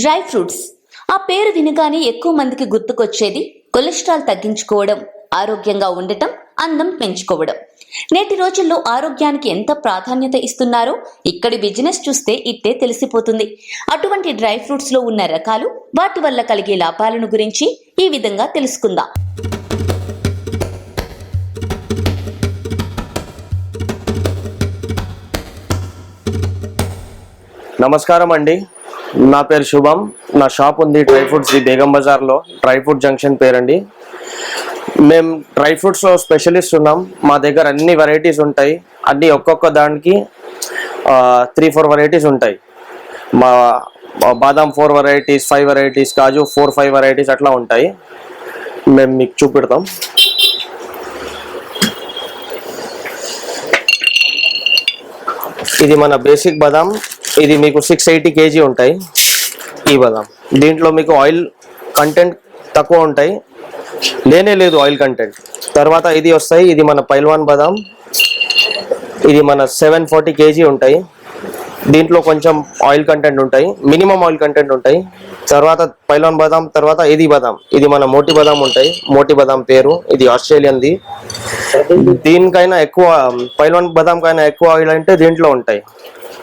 Dry fruits. ఆ పేరు వినగానే ఎక్కువ మందికి గుర్తుకొచ్చేది కొలెస్ట్రాల్ తగ్గించుకోవడం ఆరోగ్యంగా ఉండటం అందం పెంచుకోవడం. నేటి రోజుల్లో ఆరోగ్యానికి ఎంత ప్రాధాన్యత ఇస్తున్నారో ఇక్కడి బిజినెస్ చూస్తే ఇట్టే తెలిసిపోతుంది. అటువంటి డ్రై ఫ్రూట్స్లో ఉన్న రకాలు వాటి వల్ల కలిగే లాభాలను గురించి ఈ విధంగా తెలుసుకుందాం. నమస్కారం అండి. నా పేరు శుభం. నా షాప్ ఉంది డ్రై ఫ్రూట్స్ ది బేగం బజార్లో. డ్రై ఫ్రూట్ జంక్షన్ పేరండి. మేము డ్రై ఫ్రూట్స్లో స్పెషలిస్ట్ ఉన్నాం. మా దగ్గర అన్ని వెరైటీస్ ఉంటాయి. అన్ని ఒక్కొక్క దానికి త్రీ ఫోర్ వెరైటీస్ ఉంటాయి. మా బాదాం ఫోర్ వెరైటీస్ ఫైవ్ వెరైటీస్ కాజు ఫోర్ ఫైవ్ వెరైటీస్ అట్లా ఉంటాయి. మేము మీకు చూపెడతాం. ఇది మన బేసిక్ బాదాం. ఇది మీకు సిక్స్ ఎయిటీ కేజీ ఉంటాయి ఈ బదాం. దీంట్లో మీకు ఆయిల్ కంటెంట్ తక్కువ ఉంటాయి. లేనే లేదు ఆయిల్ కంటెంట్ తర్వాత ఇది వస్తాయి ఇది మన పైల్వాన్ బదాం. ఇది మన సెవెన్ ఫార్టీ కేజీ ఉంటాయి. దీంట్లో కొంచెం ఆయిల్ కంటెంట్ ఉంటాయి మినిమం ఆయిల్ కంటెంట్ ఉంటాయి. తర్వాత పైలాన్ బాదాం తర్వాత ఇది బాదాం. ఇది మన మోటి బాదాం ఉంటాయి. మోటి బాదాం పేరు ఇది ఆస్ట్రేలియన్ది. దీనికైనా ఎక్కువ పైలాన్ బాదాం కైనా ఎక్కువ ఆయిల్ అంటే దీంట్లో ఉంటాయి.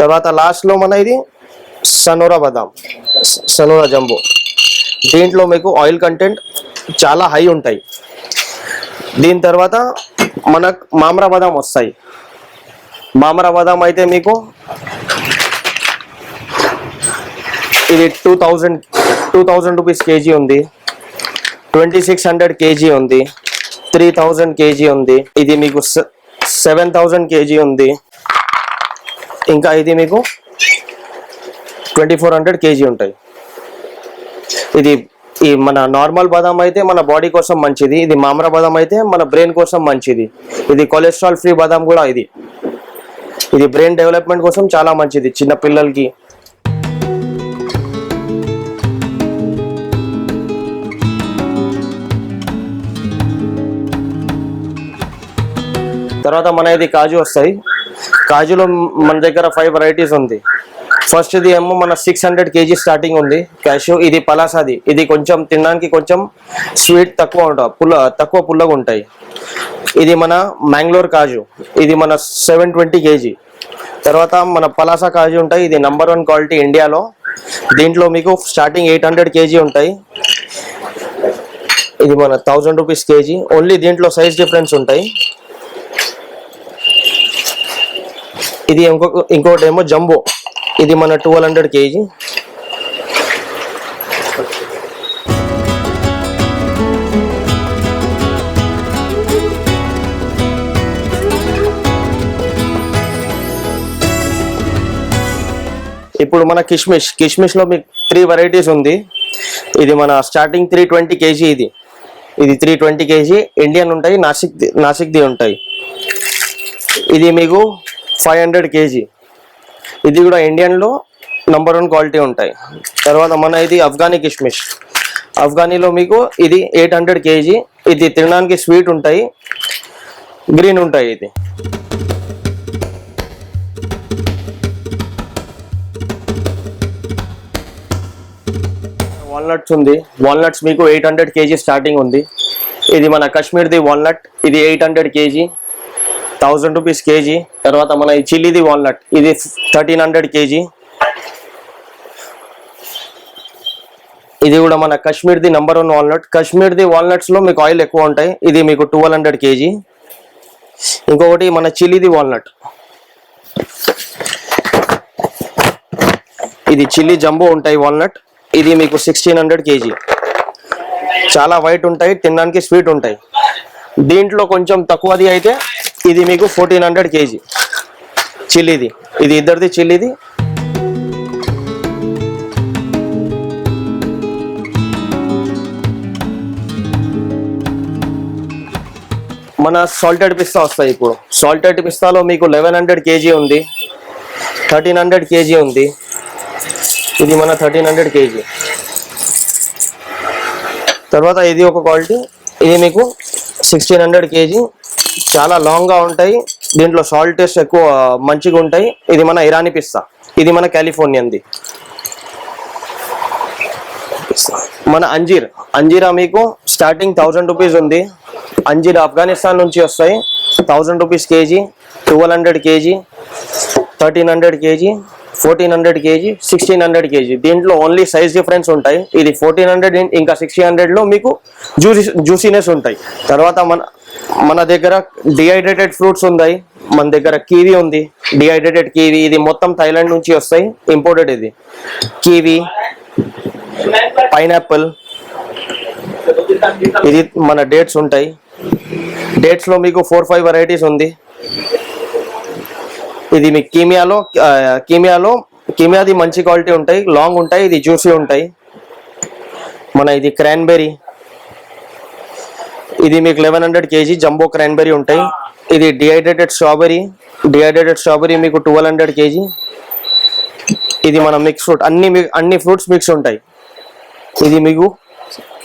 తర్వాత లాస్ట్లో మన ఇది సనోరా బదాం. సనోరా జంబో. దీంట్లో మీకు ఆయిల్ కంటెంట్ చాలా హై ఉంటాయి. దీని తర్వాత మనకు మామరా బదాం వస్తాయి. మామరా బదాం అయితే మీకు ఇది two thousand two thousand rupees KG ఉంది. ట్వంటీ సిక్స్ హండ్రెడ్ కేజీ ఉంది. త్రీ థౌజండ్ కేజీ ఉంది. ఇది మీకు సెవెన్ థౌజండ్ కేజీ ఉంది. ఇంకా ఇది మీకు ట్వంటీ ఫోర్ హండ్రెడ్ కేజీ ఉంటాయి. ఇది ఈ మన నార్మల్ బాదాం అయితే మన బాడీ కోసం మంచిది. ఇది మామరా బాదం అయితే మన బ్రెయిన్ కోసం మంచిది. ఇది కొలెస్ట్రాల్ ఫ్రీ బాదాం కూడా ఇది. ఇది బ్రెయిన్ డెవలప్మెంట్ కోసం చాలా మంచిది చిన్న పిల్లలకి. తర్వాత మన ఇది కాజు వస్తాయి. కాజులో మన దగ్గర ఫైవ్ వెరైటీస్ ఉంది. ఫస్ట్ ఇది ఏమో మన సిక్స్ హండ్రెడ్ కేజీ స్టార్టింగ్ ఉంది. క్యాషు ఇది పలాసాది. ఇది కొంచెం తినడానికి కొంచెం స్వీట్ తక్కువ ఉంటాయి పుల్ల తక్కువ పుల్లగా ఉంటాయి. ఇది మన మ్యాంగ్లోర్ కాజు. ఇది మన సెవెన్ ట్వంటీ కేజీ తర్వాత మన పలాసా కాజు ఉంటాయి. ఇది నంబర్ వన్ క్వాలిటీ ఇండియాలో. దీంట్లో మీకు స్టార్టింగ్ ఎయిట్ హండ్రెడ్ కేజీ ఉంటాయి. ఇది మన థౌజండ్ రూపీస్ కేజీ ఓన్లీ దీంట్లో సైజ్ డిఫరెన్స్ ఉంటాయి. ఇది ఇంకొక ఇంకోటి ఏమో జంబో. ఇది మన ట్వెల్వ్ హండ్రెడ్ కేజీ. ఇప్పుడు మన కిష్మిష్ కిష్మిష్లో మీకు త్రీ వెరైటీస్ ఉంది. ఇది మన స్టార్టింగ్ త్రీ ట్వంటీ కేజీ ఇది. ఇది త్రీ ట్వంటీ కేజీ. ఇండియన్ ఉంటాయి నాసిక్ నాసిక్ది ఉంటాయి. ఇది మీకు ఫైవ్ హండ్రెడ్ కేజీ. ఇది కూడా ఇండియన్లో నంబర్ వన్ క్వాలిటీ ఉంటాయి. తర్వాత మన ఇది అఫ్ఘానీ కిష్మిష్ అఫ్ఘానీలో మీకు ఇది ఎయిట్ హండ్రెడ్ కేజీ. ఇది తినడానికి స్వీట్ ఉంటాయి. గ్రీన్ ఉంటాయి ఇది. వాల్నట్స్ ఉంది. వాల్నట్స్ మీకు ఎయిట్ హండ్రెడ్ కేజీ స్టార్టింగ్ ఉంది. ఇది మన కాశ్మీర్ది వాల్నట్ ఇది eight hundred KG. Thousand rupees KG తర్వాత మన ఈ చిల్లీది వాల్నట్ ఇది థర్టీన్ హండ్రెడ్ కేజీ ఇది కూడా మన కశ్మీర్ది నెంబర్ వన్ వాల్నట్ కశ్మీర్ది వాల్నట్స్లో మీకు ఆయిల్ ఎక్కువ ఉంటాయి. ఇది మీకు ట్వెల్వ్ హండ్రెడ్ కేజీ ఇంకొకటి మన చిల్లీది వాల్నట్ ఇది చిల్లీ జంబో ఉంటాయి వాల్నట్ ఇది మీకు సిక్స్టీన్ హండ్రెడ్ కేజీ చాలా వైట్ ఉంటాయి తినడానికి స్వీట్ ఉంటాయి. దీంట్లో కొంచెం తక్కువది అయితే ఇది మీకు ఫోర్టీన్ హండ్రెడ్ కేజీ చిల్లీది. ఇది ఇద్దరిది చిల్లీది. మన సాల్టెడ్ పిస్తా వస్తాయి ఇప్పుడు. సాల్టెడ్ పిస్తాలో మీకు లెవెన్ హండ్రెడ్ కేజీ ఉంది. థర్టీన్ హండ్రెడ్ కేజీ ఉంది. ఇది మన థర్టీన్ హండ్రెడ్ కేజీ తర్వాత ఇది ఒక క్వాలిటీ ఇది మీకు సిక్స్టీన్ హండ్రెడ్ కేజీ చాలా లాంగ్గా ఉంటాయి. దీంట్లో సాల్ట్ టేస్ట్ ఎక్కువ మంచిగా ఉంటాయి. ఇది మన ఇరానీ పిస్తా. ఇది మన కాలిఫోర్నియాది. మన అంజీర్. అంజీరా మీకు స్టార్టింగ్ థౌజండ్ రూపీస్ ఉంది. అంజీర్ ఆఫ్ఘనిస్తాన్ నుంచి వస్తాయి. Thousand rupees KG twelve hundred KG thirteen hundred KG fourteen hundred KG sixteen hundred KG. దీంట్లో ఓన్లీ సైజ్ డిఫరెన్స్ ఉంటాయి. ఇది ఫోర్టీన్ హండ్రెడ్ ఇంకా సిక్స్టీన్ హండ్రెడ్లో మీకు జ్యూసి జ్యూసీనెస్ ఉంటాయి. తర్వాత మన మన దగ్గర డిహైడ్రేటెడ్ ఫ్రూట్స్ ఉన్నాయి మన దగ్గర కీవీ ఉంది. డిహైడ్రేటెడ్ కీవీ ఇది మొత్తం థైలాండ్ నుంచి వస్తాయి. ఇంపోర్టెడ్ ఇది. కీవీ పైనాపిల్ ఇది మన డేట్స్ ఉంటాయి. డేట్స్లో మీకు ఫోర్ ఫైవ్ వెరైటీస్ ఉంది. ఇది మీకు కీమియాలో కీమియాలో కీమియాది మంచి క్వాలిటీ ఉంటాయి లాంగ్ ఉంటాయి ఇది జ్యూసీ ఉంటాయి. మన ఇది క్రాన్బెరీ ఇది మీకు eleven hundred KG jumbo cranberry ఉంటాయి. ఇది డిహైడ్రేటెడ్ స్ట్రాబెరీ డిహైడ్రేటెడ్ స్ట్రాబెరీ మీకు ట్వెల్వ్ హండ్రెడ్ కేజీ. ఇది మన మిక్స్ ఫ్రూట్ అన్ని అన్ని ఫ్రూట్స్ మిక్స్ ఉంటాయి. ఇది మీకు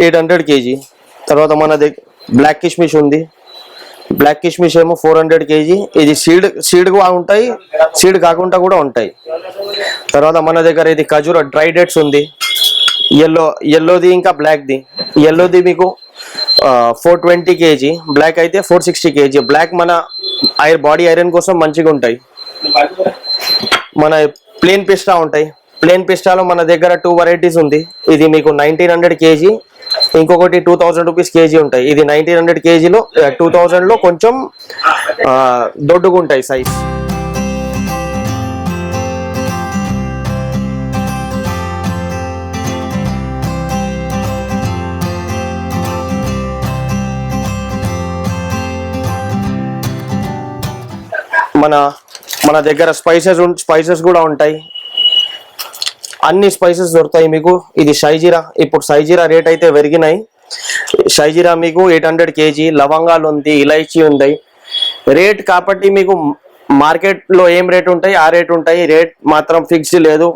ఎయిట్ హండ్రెడ్ కేజీ. తర్వాత మన దగ్గర బ్లాక్ కిష్మిష్ ఉంది. బ్లాక్ కిష్మిష్ ఏమో ఫోర్ హండ్రెడ్ కేజీ ఇది సీడ్ సీడ్ కూడా ఉంటాయి సీడ్ కాకుండా కూడా ఉంటాయి. తర్వాత మన దగ్గర ఇది ఖజూర డ్రై డేట్స్ ఉంది. ఎల్లో ఎల్లోది ఇంకా బ్లాక్ది ఎల్లోది మీకు ఫోర్ ట్వంటీ కేజీ బ్లాక్ అయితే ఫోర్ సిక్స్టీ కేజీ బ్లాక్ మన ఐర్ బాడీ ఐరన్ కోసం మంచిగా ఉంటాయి. మన ప్లేన్ పిస్టా ఉంటాయి. ప్లేన్ పిస్టాలో మన దగ్గర టూ వెరైటీస్ ఉంది. ఇది మీకు నైన్టీన్ హండ్రెడ్ కేజీ ఇంకొకటి టూ థౌజండ్ రూపీస్ కేజీ ఉంటాయి. ఇది నైన్టీన్ హండ్రెడ్ కేజీలో టూ థౌజండ్లో కొంచెం దొడ్డుగా ఉంటాయి సైజ్ మన మన దగ్గర స్పైసెస్ స్పైసెస్ కూడా ఉంటాయి. అన్ని స్పైసెస్ దొరుకుతాయి మీకు. ఇది షైజీరా. ఇప్పుడు షైజీరా రేట్ అయితే పెరిగినాయి. షైజీరా మీకు ఎయిట్ హండ్రెడ్ కేజీ లవంగాలు ఉంది ఇలైచీ ఉంది. రేట్ కాబట్టి మీకు మార్కెట్లో ఏం రేట్ ఉంటాయి? ఆ రేట్ ఉంటాయి. రేట్ మాత్రం ఫిక్స్డ్ లేదు.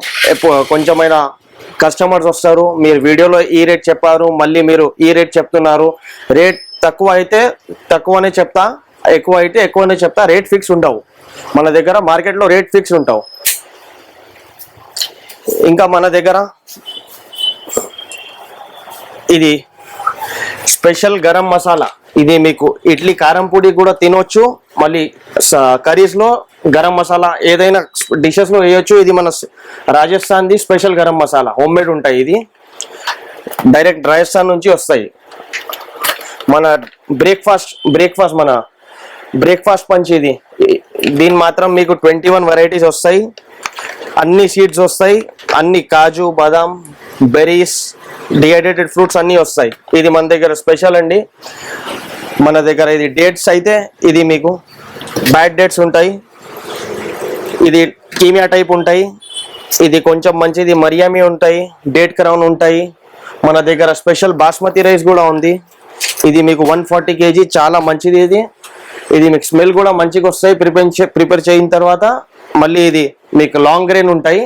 కొంచెమైనా కస్టమర్స్ వస్తారు. మీరు వీడియోలో ఈ రేట్ చెప్పారు మళ్ళీ మీరు ఈ రేట్ చెప్తున్నారు. రేట్ తక్కువ అయితే తక్కువనే చెప్తా ఎక్కువ అయితే ఎక్కువనే చెప్తా. రేట్ ఫిక్స్ ఉండవు. మన దగ్గర మార్కెట్లో రేట్ ఫిక్స్ ఉంటావు. ఇంకా మన దగ్గర ఇది స్పెషల్ గరం మసాలా. ఇది మీకు ఇడ్లీ కారం పొడి కూడా తినొచ్చు. మళ్ళీ కర్రీస్లో గరం మసాలా ఏదైనా డిషెస్లో వేయొచ్చు. ఇది మన రాజస్థాన్ది special garam masala. Home made ఉంటాయి ఇది. డైరెక్ట్ రాజస్థాన్ నుంచి వస్తాయి. మన బ్రేక్ఫాస్ట్ బ్రేక్ఫాస్ట్ మన బ్రేక్ఫాస్ట్ పంచ్ ఇది. దీని మాత్రం మీకు ట్వంటీ వన్ వెరైటీస్ వస్తాయి. అన్ని సీడ్స్ వస్తాయి అన్ని కాజు బాదాం బెర్రీస్ డిహైడ్రేటెడ్ ఫ్రూట్స్ అన్నీ వస్తాయి. ఇది మన దగ్గర స్పెషల్ అండి. మన దగ్గర ఇది డేట్స్ అయితే ఇది మీకు బ్యాడ్ డేట్స్ ఉంటాయి. ఇది కీమియా టైప్ ఉంటాయి. ఇది కొంచెం మంచిది మరియామి ఉంటాయి డేట్ క్రౌన్ ఉంటాయి. మన దగ్గర స్పెషల్ బాస్మతి రైస్ కూడా ఉంది. ఇది మీకు వన్ ఫార్టీ కేజీ చాలా మంచిది ఇది. ఇది మీకు స్మెల్ కూడా మంచిగా వస్తాయి. ప్రిపేర్ ప్రిపేర్ చేయిన తర్వాత మళ్ళీ ఇది మీకు లాంగ్ గ్రెయిన్ ఉంటాయి.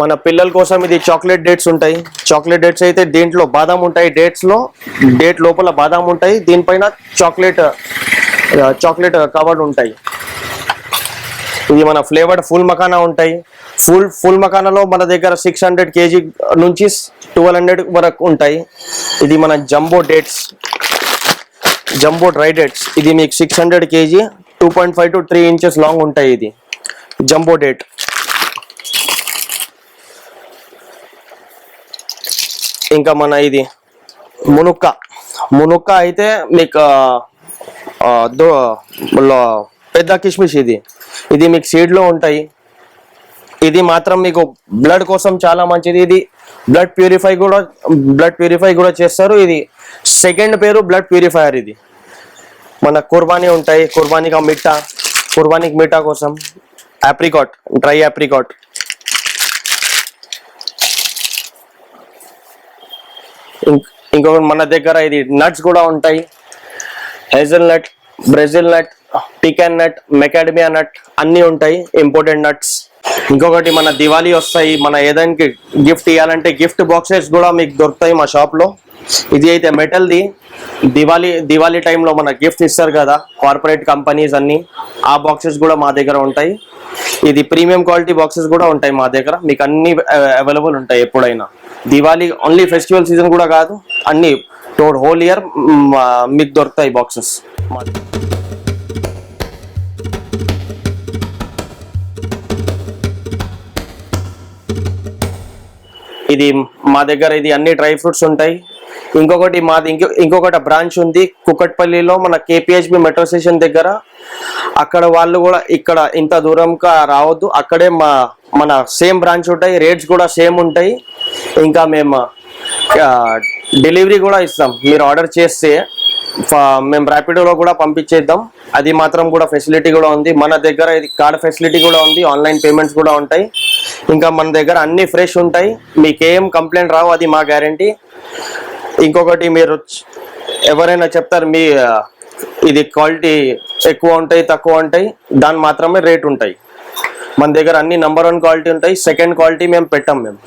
మన పిల్లల కోసం ఇది చాక్లెట్ డేట్స్ ఉంటాయి. చాక్లెట్ డేట్స్ అయితే దీంట్లో బాదాం ఉంటాయి డేట్స్లో. డేట్ లోపల బాదాం ఉంటాయి. దీనిపైన చాక్లెట్ చాక్లెట్ కవర్డ్ ఉంటాయి. ఇది మన ఫ్లేవర్డ్ ఫుల్ మకానా ఉంటాయి. ఫుల్ ఫుల్ మకానాలో మన దగ్గర సిక్స్ హండ్రెడ్ కేజీ నుంచి ట్వెల్వ్ హండ్రెడ్ వరకు ఉంటాయి. ఇది మన jumbo dates jumbo dry dates ఇది మీకు six hundred KG two point five to three inches long ఉంటాయి ఇది. జంబో డేట్ ఇంకా మన ఇది మునుక్క. మునుక్క అయితే మీకు పెద్ద కిష్మిష్ ఇది. ఇది మీకు సీడ్లో ఉంటాయి. ఇది మాత్రం మీకు బ్లడ్ కోసం చాలా మంచిది. ఇది బ్లడ్ ప్యూరిఫై కూడా బ్లడ్ ప్యూరిఫై కూడా చేస్తారు. ఇది సెకండ్ పేరు బ్లడ్ ప్యూరిఫైయర్ ఇది. మన కుర్బానీ ఉంటాయి. కుర్బానీగా మిఠా కుర్బానీకి మిఠా కోసం. యాప్రికాట్ డ్రై యాప్రికాట్ ఇంకొకటి మన దగ్గర ఇది నట్స్ కూడా ఉంటాయి. హేజల్ నట్ బ్రెజిల్ నట్ టికెన్ నట్ మెకాడమియా నట్ అన్నీ ఉంటాయి ఇంపార్టెంట్ నట్స్ ఇంకొకటి మన దివాళీ వస్తాయి మన ఏదైనా గిఫ్ట్ ఇవ్వాలంటే గిఫ్ట్ బాక్సెస్ కూడా మీకు దొరుకుతాయి మా షాప్లో ఇది అయితే మెటల్ది దివాళీ దివాళీ టైంలో మన గిఫ్ట్ ఇస్తారు కదా కార్పొరేట్ కంపెనీస్ అన్నీ. ఆ బాక్సెస్ కూడా మా దగ్గర ఉంటాయి. ఇది ప్రీమియం క్వాలిటీ బాక్సెస్ కూడా ఉంటాయి మా దగ్గర. మీకు అన్ని అవైలబుల్ ఉంటాయి ఎప్పుడైనా. దివాళీ ఓన్లీ ఫెస్టివల్ సీజన్ కూడా కాదు అన్ని టోడ్ హోల్ ఇయర్ మీకు దొరుకుతాయి బాక్సెస్ ఇది మా దగ్గర ఇది అన్ని డ్రై ఫ్రూట్స్ ఉంటాయి. ఇంకొకటి మాది ఇంకో ఇంకొకటి బ్రాంచ్ ఉంది కుకట్పల్లిలో మన కేపిహెచ్బి మెట్రో స్టేషన్ దగ్గర. అక్కడ వాళ్ళు కూడా ఇక్కడ ఇంత దూరంగా రావద్దు అక్కడే మా మన సేమ్ బ్రాంచ్ ఉంటాయి రేట్స్ కూడా సేమ్ ఉంటాయి. ఇంకా మేము డెలివరీ కూడా ఇస్తాం. మీరు ఆర్డర్ చేస్తే మేము ర్యాపిడోలో కూడా పంపించేద్దాం. అది మాత్రం కూడా ఫెసిలిటీ కూడా ఉంది. మన దగ్గర ఇది కార్డ్ ఫెసిలిటీ కూడా ఉంది. ఆన్లైన్ పేమెంట్స్ కూడా ఉంటాయి. ఇంకా మన దగ్గర అన్ని ఫ్రెష్ ఉంటాయి. మీకు ఏం కంప్లైంట్ రావు అది మా గ్యారంటీ ఇంకొకటి మీరు ఎవరైనా చెప్తారు మీ ఇది క్వాలిటీ ఎక్కువ ఉంటాయి తక్కువ ఉంటాయి. దాని మాత్రమే రేట్ ఉంటాయి. మన దగ్గర అన్ని నెంబర్ వన్ క్వాలిటీ ఉంటాయి. సెకండ్ క్వాలిటీ మేము పెట్టాం మేము.